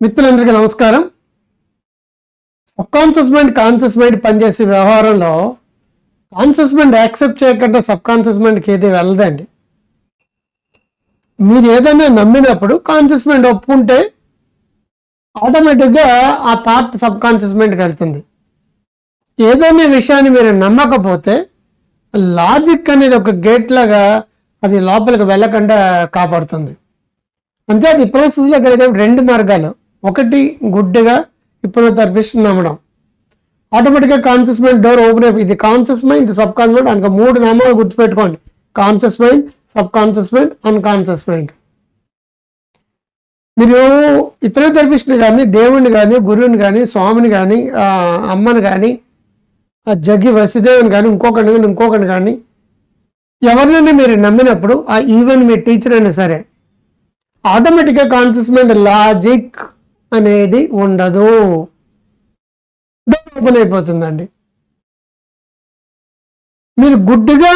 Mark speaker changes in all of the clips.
Speaker 1: మిత్రులందరికీ నమస్కారం. Subconscious mind conscious mind పనిచేసే వ్యవహారంలో కాన్షియస్ మైండ్ యాక్సెప్ట్ చేయకుండా సబ్కాన్షియస్ మైండ్కి ఏది వెళ్ళదండి. మీరు ఏదైనా నమ్మినప్పుడు కాన్షియస్ మైండ్ ఒప్పుకుంటే ఆటోమేటిక్గా ఆ థాట్ సబ్కాన్షియస్ మైండ్కి వెళ్తుంది. ఏదైనా విషయాన్ని మీరు నమ్మకపోతే లాజిక్ అనేది ఒక గేట్ లాగా అది లోపలికి వెళ్ళకుండా కాపాడుతుంది. అంతే అది ప్రాసెస్లో కలిగే రెండు మార్గాలు. ఒకటి గుడ్డిగా హిప్నోథెరపిస్ట్ నమ్మడం ఆటోమేటిక్గా కాన్షియస్ మైండ్? డోర్ ఓపెన్ అయిపోయి ఇది కాన్షియస్ మైండ్ ఇది సబ్ కాన్షియస్ మైండ్ అందుకు మూడు నామాలు గుర్తుపెట్టుకోండి. Conscious mind subconscious mind unconscious mind మీరు హిప్నోథెరపిస్ట్ని కానీ దేవుణ్ణి కానీ గురువుని కానీ స్వామిని కానీ అమ్మని కానీ ఆ జగ్గి వసుదేవుని కానీ ఇంకొకటి కానీ ఇంకొకటి కానీ ఎవరినైనా మీరు నమ్మినప్పుడు ఆ ఈవెన్ మీ టీచర్ అయినా సరే ఆటోమేటిక్గా కాన్షియస్ మైండ్ లాజిక్ అనేది ఉండదు. డోర్ ఓపెన్ అయిపోతుందండి. మీరు గుడ్డుగా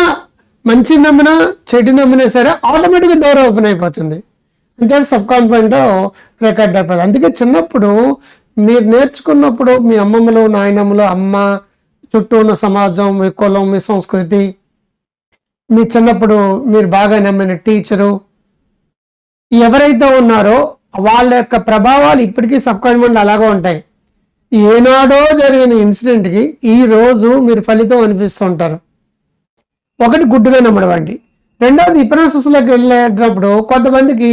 Speaker 1: మంచి నమ్మినా చెడు నమ్మినా సరే ఆటోమేటిక్గా డోర్ ఓపెన్ అయిపోతుంది. అంటే సబ్ కాన్ఫిడెంట్ రికార్డ్ అయిపోతుంది అందుకే చిన్నప్పుడు మీరు నేర్చుకున్నప్పుడు మీ అమ్మమ్మలు నాయనమ్మలు అమ్మ చుట్టూ ఉన్న సమాజం మీ కులం మీ సంస్కృతి మీ చిన్నప్పుడు మీరు బాగా నమ్మిన టీచరు ఎవరైతే ఉన్నారో వాళ్ళ యొక్క ప్రభావాలు ఇప్పటికీ సబ్ కాన్ఫిడెంట్ అలాగే ఉంటాయి. ఏనాడో జరిగిన ఇన్సిడెంట్కి ఈ రోజు మీరు ఫలితం అనిపిస్తుంటారు ఒకటి గుడ్డుగా నమ్మడమండి. రెండవది ఇప్రాసెస్లోకి వెళ్ళేటప్పుడు కొంతమందికి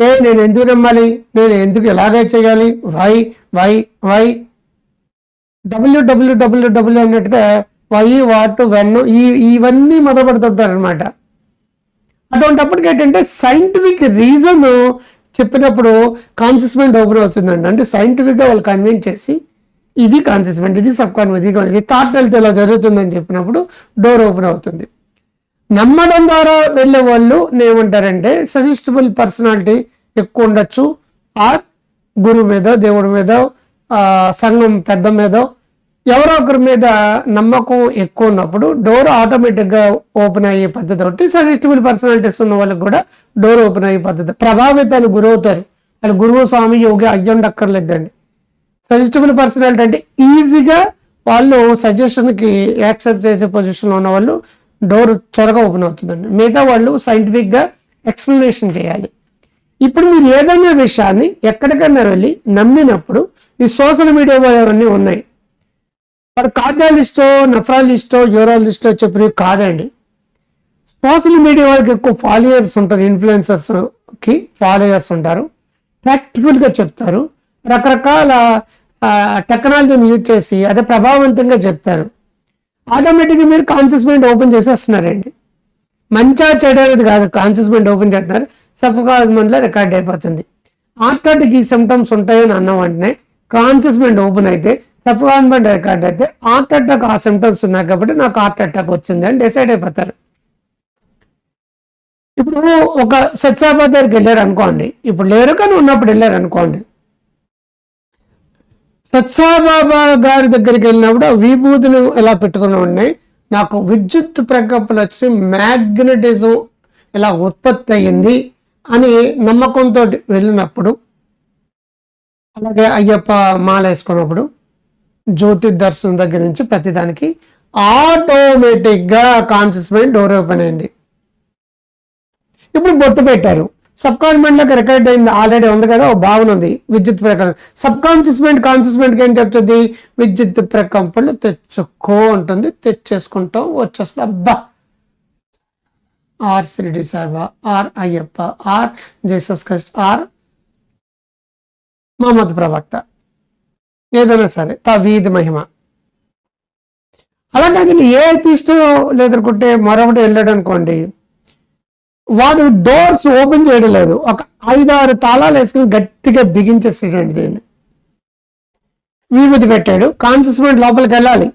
Speaker 1: ఏ నేను ఎందుకు నమ్మాలి? నేను ఎందుకు ఎలాగే చేయాలి? Why why why. W W W W అన్నట్టుగా వై వాట్ వెన్ ఈ ఇవన్నీ మొదలు పెడుతుంటారు అనమాట అటువంటిప్పటికి ఏంటంటే సైంటిఫిక్ రీజన్ చెప్పినప్పుడు కాన్సిస్మెంట్ ఓపెన్ అవుతుందండి. అంటే సైంటిఫిక్గా వాళ్ళు కన్విన్స్ చేసి ఇది కాన్సిస్మెంట్ ఇది సబ్ కాన్షియస్ ఇది ఇది థాట్ హెల్త్ ఇలా జరుగుతుందని చెప్పినప్పుడు డోర్ ఓపెన్ అవుతుంది. నమ్మడం ద్వారా వెళ్ళే వాళ్ళు ఏమంటారంటే సజెస్టబుల్ పర్సనాలిటీ ఎక్కువ ఉండొచ్చు. ఆర్ గురువు మీద దేవుడి మీద సంఘం పెద్ద మీద ఎవరో ఒకరి మీద నమ్మకం ఎక్కువ ఉన్నప్పుడు డోర్ ఆటోమేటిక్గా ఓపెన్ అయ్యే పద్ధతి ఒకటి సజెస్టబుల్ పర్సనాలిటీస్ ఉన్న వాళ్ళకి కూడా డోర్ ఓపెన్ అయ్యే పద్ధతి. ప్రభావితాలు గురవుతారు. వాళ్ళు గురువు స్వామి యోగి అయ్యుండక్కర్లేదండి. సజెస్టబుల్ పర్సనాలిటీ అంటే ఈజీగా వాళ్ళు సజెషన్కి యాక్సెప్ట్ చేసే పొజిషన్లో ఉన్న వాళ్ళు డోర్ త్వరగా ఓపెన్ అవుతుందండి. మిగతా వాళ్ళు సైంటిఫిక్గా ఎక్స్ప్లెనేషన్ చేయాలి. ఇప్పుడు మీరు ఏదైనా విషయాన్ని ఎక్కడికైనా వెళ్ళి నమ్మినప్పుడు ఈ సోషల్ మీడియా అవన్నీ ఉన్నాయి. మరి కార్డియాలజిస్టో నెఫ్రాలజిస్టో యూరాలజిస్టో చెప్పినవి కాదండి. సోషల్ మీడియా వాళ్ళకి ఎక్కువ ఫాలోయర్స్ ఉంటారు ఇన్ఫ్లుయెన్సర్స్కి ఫాలోయర్స్ ఉంటారు. ప్రాక్టికల్గా చెప్తారు. రకరకాల టెక్నాలజీని యూజ్ చేసి అదే ప్రభావవంతంగా చెప్తారు. ఆటోమేటిక్గా మీరు కాన్షియస్ మైండ్ ఓపెన్ చేసేస్తున్నారండి. మంచిగా చేయడానికి కాదు కాన్షియస్ మైండ్ ఓపెన్ చేస్తున్నారు. సబ్కాన్మెంట్లో రికార్డ్ అయిపోతుంది. హార్ట్ ఈ సిమ్టమ్స్ ఉంటాయని అన్న వెంటనే కాన్షియస్ మైండ్ ఓపెన్ అయితే సబ్కాన్మెంట్ రికార్డ్ అయితే హార్ట్ అటాక్ ఆ సిమ్టమ్స్ ఉన్నాయి కాబట్టి నాకు హార్ట్ అటాక్ వచ్చింది అని డిసైడ్ అయిపోతారు. ఇప్పుడు ఒక సత్యాబాద్ దగ్గరికి వెళ్ళారు అనుకోండి ఇప్పుడు లేరు కానీ ఉన్నప్పుడు వెళ్ళారు అనుకోండి. సత్సాబాబా గారి దగ్గరికి వెళ్ళినప్పుడు విభూతులు ఎలా పెట్టుకుని ఉన్నాయి? నాకు విద్యుత్ ప్రకంపలు వచ్చి మ్యాగ్నటిజం ఇలా ఉత్పత్తి అయ్యింది అని నమ్మకంతో వెళ్ళినప్పుడు అలాగే అయ్యప్ప మాల వేసుకున్నప్పుడు జ్యోతి దర్శనం దగ్గర నుంచి ప్రతిదానికి ఆటోమేటిక్గా కాన్షియస్ మైండ్ డోర్ ఓపెన్ అయింది. ఇప్పుడు బొట్టు పెట్టారు. సబ్ కాన్షియస్లోకి రికార్డ్ అయింది. ఆల్రెడీ ఉంది కదా ఓ భావన ఉంది. విద్యుత్ ప్రకంపన సబ్ కాన్షియస్ మైండ్ కాన్షియస్ మైండ్కి ఏం చెప్తుంది? విద్యుత్ ప్రకంపనలు తెచ్చుకో ఉంటుంది తెచ్చేసుకుంటాం వచ్చేస్తుంది. అబ్బా! Or Shirdi Saiba or Ayyappa or Jesus Christ or Mohammed ప్రవక్త. ఏదైనా సరే తవీద్ మహిమ. అలా కాకుండా ఏ తీస్తూ లేదనుకుంటే మరొకటి వెళ్ళాడు అనుకోండి వాడు డోర్స్ ఓపెన్ చేయడం లేదు. ఒక ఐదారు తాళాలు వేసుకుని గట్టిగా బిగించేసాడండి దీన్ని. విభూతి పెట్టాడు. కాన్షియస్ లోపలికి వెళ్ళాలి.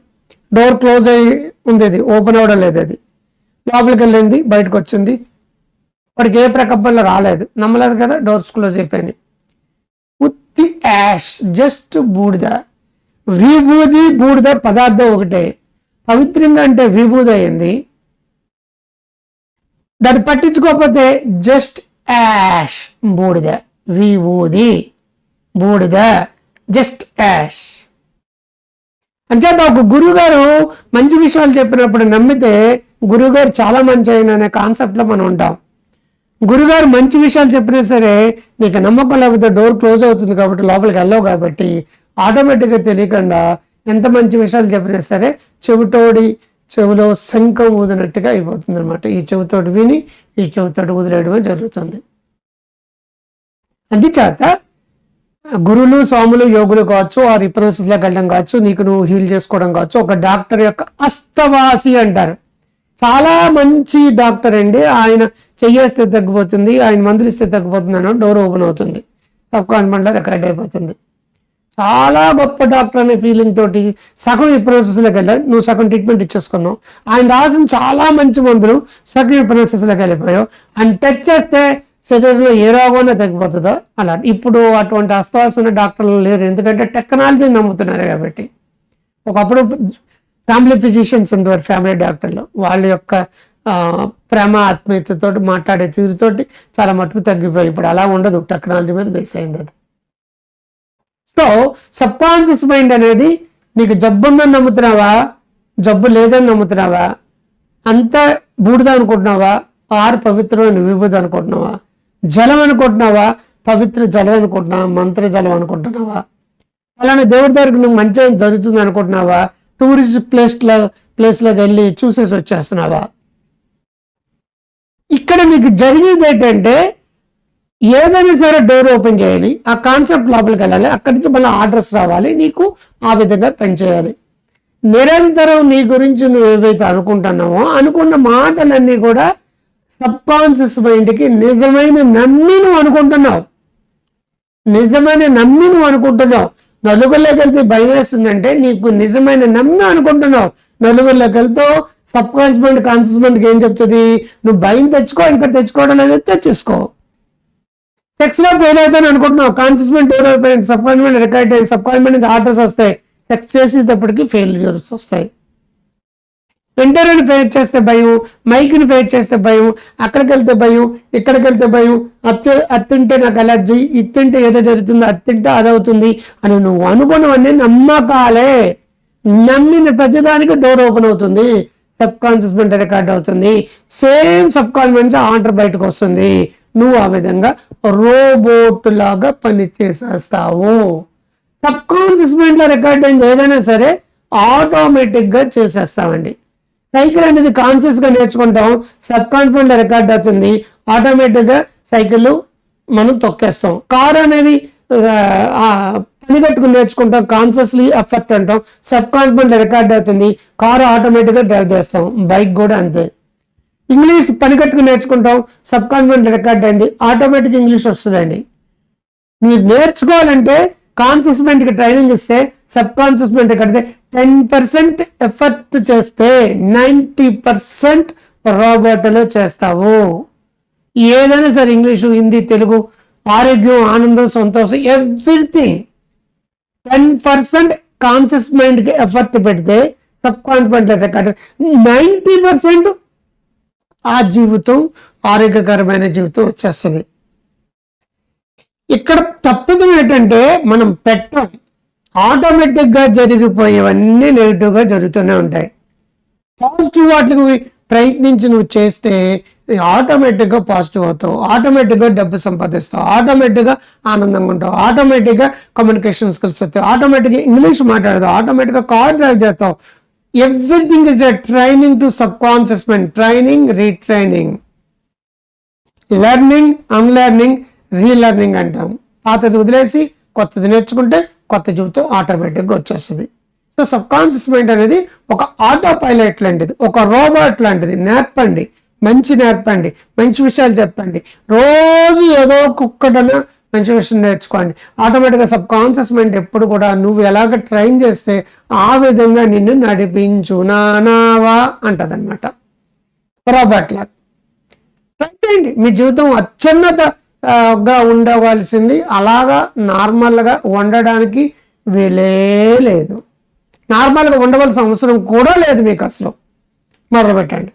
Speaker 1: డోర్ క్లోజ్ అయ్యి ఉంది అది ఓపెన్ అవ్వడం లేదు అది. లోపలికి వెళ్ళింది బయటకు వచ్చింది. వాడికి ఏ ప్రకంపనలో రాలేదు. నమ్మలేదు కదా? డోర్స్ క్లోజ్ అయిపోయినాయి. The ash. జస్ట్ బూడిద. విభూది బూడిద పదార్థం ఒకటే. పవిత్రంగా అంటే విభూది అయింది. దాన్ని పట్టించుకోకపోతే జస్ట్ యాష్ బూడిద. విభూది బూడిద. Just ash. అంచేత ఒక గురువుగారు మంచి విషయాలు చెప్పినప్పుడు నమ్మితే గురువుగారు చాలా మంచి అయిన అనే కాన్సెప్ట్లో మనం ఉంటాం. గురుగారు మంచి విషయాలు చెప్పినా సరే నీకు నమ్మకం లేకపోతే డోర్ క్లోజ్ అవుతుంది కాబట్టి లోపలికి వెళ్ళవు కాబట్టి ఆటోమేటిక్గా తెలియకుండా ఎంత మంచి విషయాలు చెప్పినా సరే చెవిటోడి చెవిలో శంఖం ఊదినట్టుగా అయిపోతుంది అనమాట ఈ చెవితోటి విని ఈ చెవితోటి వదిలేయడం జరుగుతుంది. అందుచేత గురువులు స్వాములు యోగులు కావచ్చు ఆ రిప్రసెస్లోకి వెళ్ళడం కావచ్చు నీకు నువ్వు హీల్ చేసుకోవడం కావచ్చు ఒక డాక్టర్ యొక్క అస్తవాసి అంటారు. చాలా మంచి డాక్టర్ అండి. ఆయన చెయ్యేస్తే తగ్గిపోతుంది ఆయన మందులు ఇస్తే తగ్గిపోతుంది అని డోర్ ఓపెన్ అవుతుంది. సబ్ కాన్ఫిడెంట్లో రికార్డ్ అయిపోతుంది. చాలా గొప్ప డాక్టర్ అనే ఫీలింగ్ తోటి సగం ఈ ప్రాసెస్లోకి వెళ్ళాడు. నువ్వు సగం ట్రీట్మెంట్ ఇచ్చేసుకున్నావు. ఆయన రాసిన చాలా మంచి మందులు సగం ఈ ప్రాసెస్లోకి వెళ్ళిపోయావు. ఆయన టచ్ చేస్తే శరీరంలో ఏ రోగమైనా తగ్గిపోతుందో? అలా ఇప్పుడు అటువంటి అస్తవాల్సిన డాక్టర్లు లేరు. ఎందుకంటే టెక్నాలజీ నమ్ముతున్నారు కాబట్టి. ఒకప్పుడు ఫ్యామిలీ ఫిజిషియన్స్ ఉండేవారు ఫ్యామిలీ డాక్టర్లు. వాళ్ళ యొక్క ప్రేమ ఆత్మీయతతో మాట్లాడే తీరుతోటి చాలా మటుకు తగ్గిపోయి ఇప్పుడు అలా ఉండదు. టెక్నాలజీ మీద బేస్ అయింది అది. సో సబ్ కాన్షియస్ మైండ్ అనేది నీకు జబ్బు ఉందని నమ్ముతున్నావా? జబ్బు లేదని నమ్ముతున్నావా? అంత బూడిద అనుకుంటున్నావా? ఆరు పవిత్రమైన విభూది అనుకుంటున్నావా? జలం అనుకుంటున్నావా? పవిత్ర జలం అనుకుంటున్నావా? మంత్ర జలం అనుకుంటున్నావా? అలానే దేవుడి దగ్గరికి నువ్వు మంచి జరుగుతుంది అనుకుంటున్నావా? టూరిస్ట్ ప్లేస్లో ప్లేస్లోకి వెళ్ళి చూసేసి వచ్చేస్తున్నావా? ఇక్కడ మీకు జరిగేది ఏంటంటే ఏదైనా సరే డోర్ ఓపెన్ చేయాలి ఆ కాన్సెప్ట్ లోపలికి వెళ్ళాలి అక్కడి నుంచి మళ్ళీ ఆర్డర్స్ రావాలి నీకు ఆ విధంగా పనిచేయాలి నిరంతరం నీ గురించి నువ్వు ఏవైతే అనుకుంటున్నావో అనుకున్న మాటలన్నీ కూడా సబ్ కాన్షియస్ మైండ్కి నిజమైన నమ్మి నువ్వు అనుకుంటున్నావు. నిజమైన నమ్మి నువ్వు అనుకుంటున్నావు. నలుగురిలోకి వెళ్తే భయం వేస్తుందంటే నీకు నిజమైన నమ్మి అనుకుంటున్నావు. నలుగురిలోకి వెళ్తూ సబ్ కాన్షియస్ మైండ్ కాన్షియస్ మైండ్కి ఏం చెప్తుంది? నువ్వు భయం తెచ్చుకో ఇంకా తెచ్చుకోవడం లేదు తెచ్చేసుకో. సెక్స్లో ఫెయిల్ అవుతాను అనుకుంటున్నావు. కాన్షియస్ మైండ్ డెవలప్ అయిపోయింది సబ్ కాన్షియస్ మైండ్ రికార్డ్ అయింది సబ్ కాన్షియస్ మైండ్ నుంచి ఆర్డర్స్ వస్తాయి. సెక్స్ చేసేటప్పటికి ఫెయిల్యూర్స్ వస్తాయి. ఇంటర్వ్యూని ఫేస్ చేస్తే భయం మైక్ని ఫేస్ చేస్తే భయం అక్కడికి వెళ్తే భయం ఇక్కడికి వెళ్తే భయం అత్తే అత్తింటే నాకు అలర్జీ ఇత్తింటే ఏదో జరుగుతుందో అత్తింటే అదవుతుంది అని నువ్వు అనుకున్నవన్నీ నమ్మకాలే. నమ్మిన ప్రతిదానికి డోర్ ఓపెన్ అవుతుంది. సబ్ కాన్షియస్ మైండ్ రికార్డ్ అవుతుంది. సేమ్ సబ్ కాన్షియస్ ఆర్డర్ బయటకు వస్తుంది. నువ్వు ఆ విధంగా రోబోట్ లాగా పని చేసేస్తావు. సబ్ కాన్షియస్ మైండ్లో రికార్డ్ అయింది ఏదైనా సరే ఆటోమేటిక్గా చేసేస్తామండి. సైకిల్ అనేది కాన్షియస్గా నేర్చుకుంటాం సబ్ కాన్ఫిడెంట్ రికార్డ్ అవుతుంది. ఆటోమేటిక్గా సైకిల్ మనం తొక్కేస్తాం. కార్ అనేది పని కట్టుకుని నేర్చుకుంటాం కాన్షియస్లీ ఎఫెక్ట్ అంటాం సబ్ కాన్ఫిడెంట్ రికార్డ్ అవుతుంది. కారు ఆటోమేటిక్గా డ్రైవ్ చేస్తాం. బైక్ కూడా అంతే. ఇంగ్లీష్ పని కట్టుకుని నేర్చుకుంటాం సబ్ కాన్ఫిడెంట్ రికార్డ్ అయింది. ఆటోమేటిక్ ఇంగ్లీష్ వస్తుందండి. మీరు నేర్చుకోవాలంటే కాన్షియస్ మైండ్కి ట్రైనింగ్ ఇస్తే సబ్ కాన్షియస్ మైండ్ కడితే టెన్ పర్సెంట్ ఎఫర్ట్ చేస్తే నైంటీ పర్సెంట్ రోబోట్లో చేస్తావు. ఏదైనా సరే ఇంగ్లీషు హిందీ తెలుగు ఆరోగ్యం ఆనందం సంతోషం ఎవ్రీథింగ్. టెన్ పర్సెంట్ కాన్షియస్ మైండ్కి ఎఫర్ట్ పెడితే sub confident record ninety percent ఆ జీవితం ఆరోగ్యకరమైన జీవితం వచ్చేస్తుంది. ఇక్కడ తప్పిదం ఏంటంటే మనం పెట్టం. ఆటోమేటిక్గా జరిగిపోయేవన్నీ నెగిటివ్గా జరుగుతూనే ఉంటాయి. పాజిటివ్ వాటికి ప్రయత్నించి నువ్వు చేస్తే ఆటోమేటిక్గా పాజిటివ్ అవుతావు ఆటోమేటిక్గా డబ్బు సంపాదిస్తావు ఆటోమేటిక్గా ఆనందంగా ఉంటావు ఆటోమేటిక్గా కమ్యూనికేషన్ స్కిల్స్ వస్తాయి ఆటోమేటిక్గా ఇంగ్లీష్ మాట్లాడతావు ఆటోమేటిక్గా కార్ డ్రైవ్ చేస్తావు. Everything is a training to sub conscious mind training retraining learning unlearning relearning అంటాం. పాతది వదిలేసి కొత్తది నేర్చుకుంటే కొత్త జీవితం ఆటోమేటిక్గా వచ్చేస్తుంది. సో సబ్ కాన్షియస్ మైండ్ అనేది ఒక ఆటో పైలట్ లాంటిది ఒక రోబోట్ లాంటిది. నేర్పండి మంచి నేర్పండి మంచి విషయాలు చెప్పండి. రోజు ఏదో కుక్కడన మంచి విషయం నేర్చుకోండి. ఆటోమేటిక్గా సబ్ కాన్షియస్ మైండ్ ఎప్పుడు కూడా నువ్వు ఎలాగ ట్రైన్ చేస్తే ఆ విధంగా నిన్ను నడిపించు నానావా అంటదనమాట రోబోట్ లాగా. ట్రై చేయండి. మీ జీవితం అత్యున్నత గా ఉండవలసింది. అలాగా నార్మల్గా ఉండడానికి వీలే లేదు. నార్మల్గా ఉండవలసిన అవసరం కూడా లేదు మీకు అసలు. మొదలుపెట్టండి.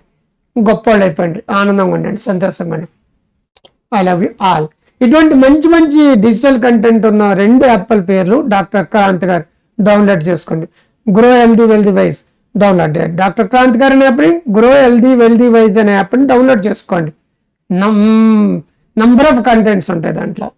Speaker 1: గొప్ప వాళ్ళు అయిపోండి ఆనందంగా ఉండండి. సంతోషంగా ఉండండి. I love you all. ఇటువంటి మంచి మంచి డిజిటల్ కంటెంట్ ఉన్న రెండు యాప్ల పేర్లు డాక్టర్ క్రాంత్ గారు డౌన్లోడ్ చేసుకోండి. Grow healthy wealthy wise download చేయండి. డాక్టర్ క్రాంత్ గారు అనే యాప్ని గ్రో హెల్దీ వెల్దీ వైజ్ అనే యాప్ని డౌన్లోడ్ చేసుకోండి. నంబర్ ఆఫ్ కంటెంట్స్ ఉంటాయి దాంట్లో.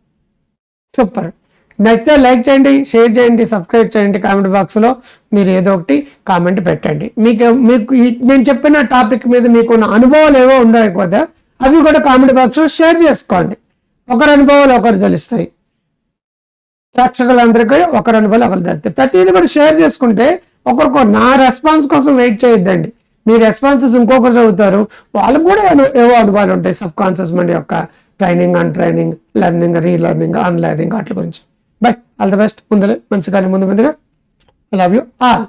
Speaker 1: సూపర్ నచ్చితే లైక్ చేయండి షేర్ చేయండి సబ్స్క్రైబ్ చేయండి కామెంట్ బాక్స్లో మీరు ఏదో ఒకటి కామెంట్ పెట్టండి. మీకు మీకు నేను చెప్పిన టాపిక్ మీద మీకున్న అనుభవాలు ఏవో ఉండకపోతే అవి కూడా కామెంట్ బాక్స్లో షేర్ చేసుకోండి. ఒకరి అనుభవాలు ఒకరు తెలుస్తాయి. ప్రేక్షకులందరికీ ఒకరి అనుభవాలు ఒకరు తెలుస్తాయి. ప్రతిదీ కూడా షేర్ చేసుకుంటే ఒకరికొకరు నా రెస్పాన్స్ కోసం వెయిట్ చేయొద్దండి. మీ రెస్పాన్సెస్ ఇంకొకరు చదువుతారు. వాళ్ళకు కూడా ఏవో అనుభవాలు ఉంటాయి సబ్ కాన్షియస్ మైండ్ యొక్క training un training learning relearning unlearning వాటి గురించి. బై ఆల్ ద బెస్ట్ ముందలే. మంచి కానీ ముందు ముందుగా. Love you all